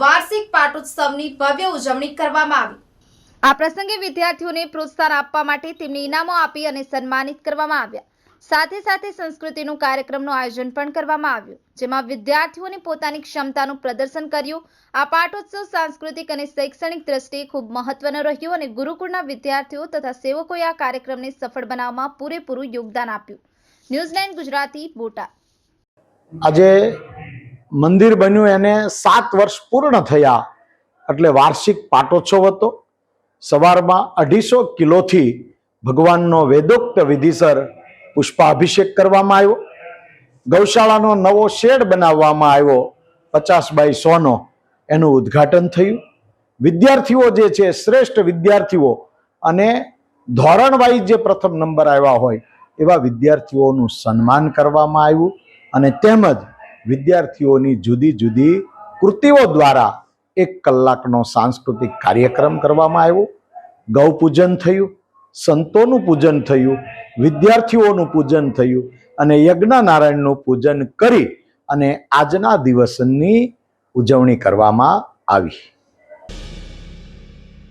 વાર્ષિક પાટોત્સવની ભવ્ય ઉજવણી કરવામાં આવી. આ પ્રસંગે વિદ્યાર્થીઓને પ્રોત્સાહન આપવા માટે તેમને ઇનામો આપી અને સન્માનિત કરવામાં આવ્યા. સાથે સાથે સંસ્કૃતિનું કાર્યક્રમનું આયોજન પણ કરવામાં આવ્યું જેમાં વિદ્યાર્થીઓને પોતાની ક્ષમતાનું પ્રદર્શન કર્યું. આ પાટોત્સવ સાંસ્કૃતિક અને શૈક્ષણિક દ્રષ્ટિએ ખૂબ મહત્વનો રહ્યો અને ગુરુકુળના વિદ્યાર્થીઓ તથા સેવકોએ આ કાર્યક્રમને સફળ બનાવવામાં પૂરેપૂરું યોગદાન આપ્યું. ન્યૂઝલેન્ડ ગુજરાતી બોટાદ. આજે મંદિર બન્યું, એને સાત વર્ષ પૂર્ણ થયા. એટલે વાર્ષિક પાટોત્સવ હતો. સવારમાં અઢીસો કિલોથી ભગવાનનો વેદોક્ત વિધિસર પુષ્પાભિષેક કરવામાં આવ્યો. ગૌશાળાનો નવો શેડ બનાવવામાં આવ્યો, પચાસ બાય સોનો. એનું ઉદ્ઘાટન થયું. વિદ્યાર્થીઓ જે છે, શ્રેષ્ઠ વિદ્યાર્થીઓ અને ધોરણ વાઇઝ જે પ્રથમ નંબર આવ્યા હોય, એવા વિદ્યાર્થીઓનું સન્માન કરવામાં આવ્યું અને તેમજ વિદ્યાર્થીઓની જુદી જુદી કૃતિઓ દ્વારા એક કલાકનો સાંસ્કૃતિક કાર્યક્રમ કરવામાં આવ્યો. ગૌ પૂજન થયું, સંતોનું પૂજન થયું, વિદ્યાર્થીઓનું પૂજન થયું અને યજ્ઞનારાયણનું પૂજન કરી અને આજના દિવસની ઉજવણી કરવામાં આવી.